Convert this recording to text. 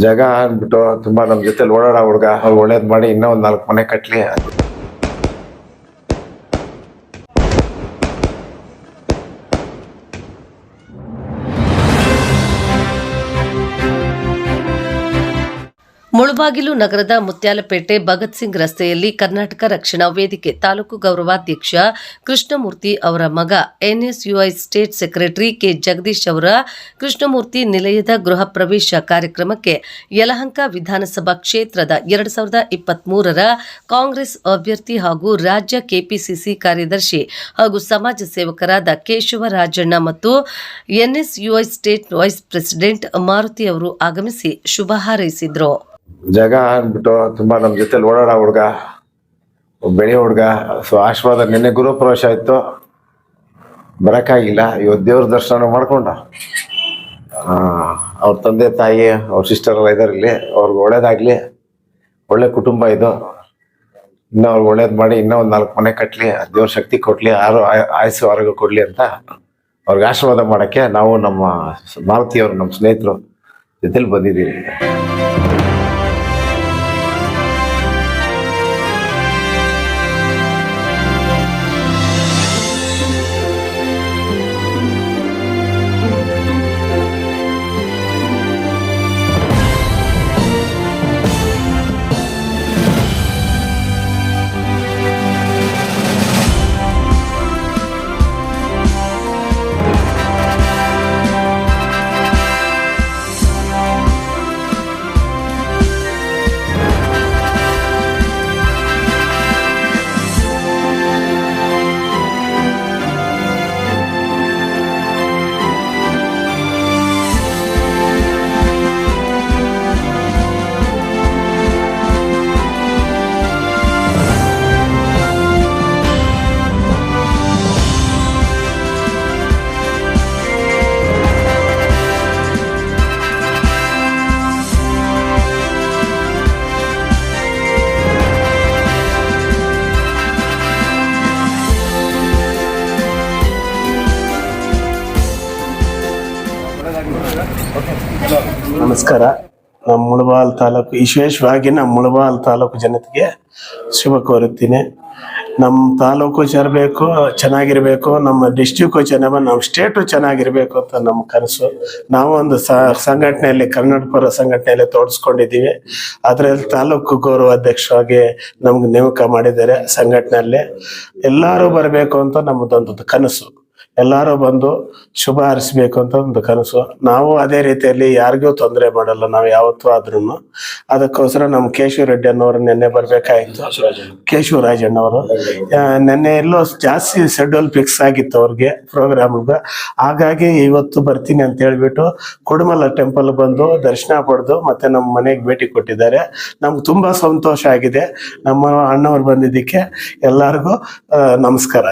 ಜಾಗ ಅಂದ್ಬಿಟ್ಟು ತುಂಬಾ ನಮ್ಮ ಜೊತೆ ಓಡಾಡೋ ಹುಡುಗ ಅವ್ರು ಒಳ್ಳೇದ್ ಮಾಡಿ ಇನ್ನೂ ಒಂದ್ ನಾಲ್ಕು ಮನೆ ಕಟ್ಲಿ. ಮುಳಬಾಗಿಲು ನಗರದ ಮುತ್ಯಾಲಪೇಟೆ ಭಗತ್ ಸಿಂಗ್ ರಸ್ತೆಯಲ್ಲಿ ಕರ್ನಾಟಕ ರಕ್ಷಣಾ ವೇದಿಕೆ ತಾಲೂಕು ಗೌರವಾಧ್ಯಕ್ಷ ಕೃಷ್ಣಮೂರ್ತಿ ಅವರ ಮಗ NSUI state secretary K Jagadish ಅವರ ಕೃಷ್ಣಮೂರ್ತಿ ನಿಲಯದ ಗೃಹ ಪ್ರವೇಶ ಕಾರ್ಯಕ್ರಮಕ್ಕೆ ಯಲಹಂಕ ವಿಧಾನಸಭಾ ಕ್ಷೇತ್ರದ ಎರಡು ಸಾವಿರದ ಇಪ್ಪತ್ಮೂರರ ಕಾಂಗ್ರೆಸ್ ಅಭ್ಯರ್ಥಿ ಹಾಗೂ ರಾಜ್ಯ ಕೆಪಿಸಿಸಿ ಕಾರ್ಯದರ್ಶಿ ಹಾಗೂ ಸಮಾಜ ಸೇವಕರಾದ ಕೇಶವ ರಾಜಣ್ಣ ಮತ್ತು NSUI state vice president Maruti ಅವರು ಆಗಮಿಸಿ ಶುಭ ಹಾರೈಸಿದ್ರು. ಜಾಗ ಅಂದ್ಬಿಟ್ಟು ತುಂಬಾ ನಮ್ಮ ಜೊತೆಲಿ ಓಡಾಡೋ ಹುಡುಗ ಬೆಳೆ ಹುಡುಗ. ಸೊ ಆಶೀರ್ವಾದ ನಿನ್ನೆ ಗುರು ಪ್ರವೇಶ ಆಯ್ತು ಬರೋಕ್ಕಾಗಿಲ್ಲ. ಇವತ್ತು ದೇವ್ರ ದರ್ಶನ ಮಾಡ್ಕೊಂಡ. ಅವ್ರ ತಂದೆ ತಾಯಿ, ಅವ್ರ ಸಿಸ್ಟರ್ ಎಲ್ಲ ಇದಾರೆ ಇಲ್ಲಿ ಅವ್ರಿಗೆ ಒಳ್ಳೇದಾಗ್ಲಿ. ಒಳ್ಳೆ ಕುಟುಂಬ ಇದು. ಇನ್ನೂ ಅವ್ರಿಗೆ ಒಳ್ಳೇದು ಮಾಡಿ ಇನ್ನೂ ಒಂದು ನಾಲ್ಕು ಮನೆ ಕಟ್ಟಲಿ ದೇವ್ರ ಶಕ್ತಿ ಕೊಡಲಿ, ಆರು ಆಯ- ಆಯಸ್ಸು ಆರೋಗ್ಯ ಕೊಡ್ಲಿ ಅಂತ ಅವ್ರಿಗೆ ಆಶೀರ್ವಾದ ಮಾಡೋಕ್ಕೆ ನಾವು ನಮ್ಮ ಮಾರುತಿಯವರು, ನಮ್ಮ ಸ್ನೇಹಿತರು ಜೊತೆಲಿ ಬಂದಿದ್ದೀವಿ. ನಮಸ್ಕಾರ. ನಮ್ಮ ಮುಳಬಾಲ್ ತಾಲೂಕು, ವಿಶೇಷವಾಗಿ ನಮ್ಮ ಮುಳಬಾಲ್ ತಾಲೂಕು ಜನತೆಗೆ ಶುಭ ಕೋರುತ್ತೀನಿ. ನಮ್ಮ ತಾಲೂಕು ಸೇರಬೇಕು, ಚೆನ್ನಾಗಿರ್ಬೇಕು, ನಮ್ಮ ಡಿಸ್ಟಿಕು ಚೆನ್ನಾಗ ನಮ್ಮ ಸ್ಟೇಟು ಚೆನ್ನಾಗಿರ್ಬೇಕು ಅಂತ ನಮ್ಮ ಕನಸು. ನಾವು ಒಂದು ಸಂಘಟನೆಯಲ್ಲಿ ಕನ್ನಡ ಪರ ಸಂಘಟನೆಯಲ್ಲಿ ತೋಡಿಸ್ಕೊಂಡಿದ್ದೀವಿ ಅದರಲ್ಲಿ ತಾಲೂಕು ಗೌರವ ಅಧ್ಯಕ್ಷವಾಗಿ ನಮ್ಗೆ ನೇಮಕ ಮಾಡಿದ್ದಾರೆ ಸಂಘಟನೆಯಲ್ಲಿ. ಎಲ್ಲರೂ ಬರಬೇಕು ಅಂತ ನಮ್ಮದೊಂದು ಕನಸು. ಎಲ್ಲರೂ ಬಂದು ಶುಭ ಹರಿಸ್ಬೇಕು ಅಂತ ಒಂದು ಕನಸು. ನಾವು ಅದೇ ರೀತಿಯಲ್ಲಿ ಯಾರಿಗೂ ತೊಂದರೆ ಮಾಡಲ್ಲ, ನಾವು ಯಾವತ್ತೂ ಆದ್ರೂ ಅದಕ್ಕೋಸ್ಕರ ನಮ್ಮ ಕೇಶವ ರೆಡ್ಡಿ ಅನ್ನೋರು ನಿನ್ನೆ ಬರ್ಬೇಕಾಯ್ತು. ಕೇಶವರಾಜಣ್ಣವರು ರಾಜಣ್ಣವರು ನಿನ್ನೆ ಎಲ್ಲೋ ಜಾಸ್ತಿ ಶೆಡ್ಯೂಲ್ ಫಿಕ್ಸ್ ಆಗಿತ್ತು ಅವ್ರಿಗೆ ಪ್ರೋಗ್ರಾಮ್ಗೆ ಹಾಗಾಗಿ ಇವತ್ತು ಬರ್ತೀನಿ ಅಂತ ಹೇಳ್ಬಿಟ್ಟು ಕುಡುಮಲ ಟೆಂಪಲ್ ಬಂದು ದರ್ಶನ ಪಡೆದು ಮತ್ತೆ ನಮ್ಮ ಮನೆಗೆ ಭೇಟಿ ಕೊಟ್ಟಿದ್ದಾರೆ. ನಮ್ಗೆ ತುಂಬಾ ಸಂತೋಷ ಆಗಿದೆ. ನಮ್ಮ ಅಣ್ಣವ್ರು ಬಂದಿದ್ದಕ್ಕೆ ಎಲ್ಲರಿಗೂ ನಮಸ್ಕಾರ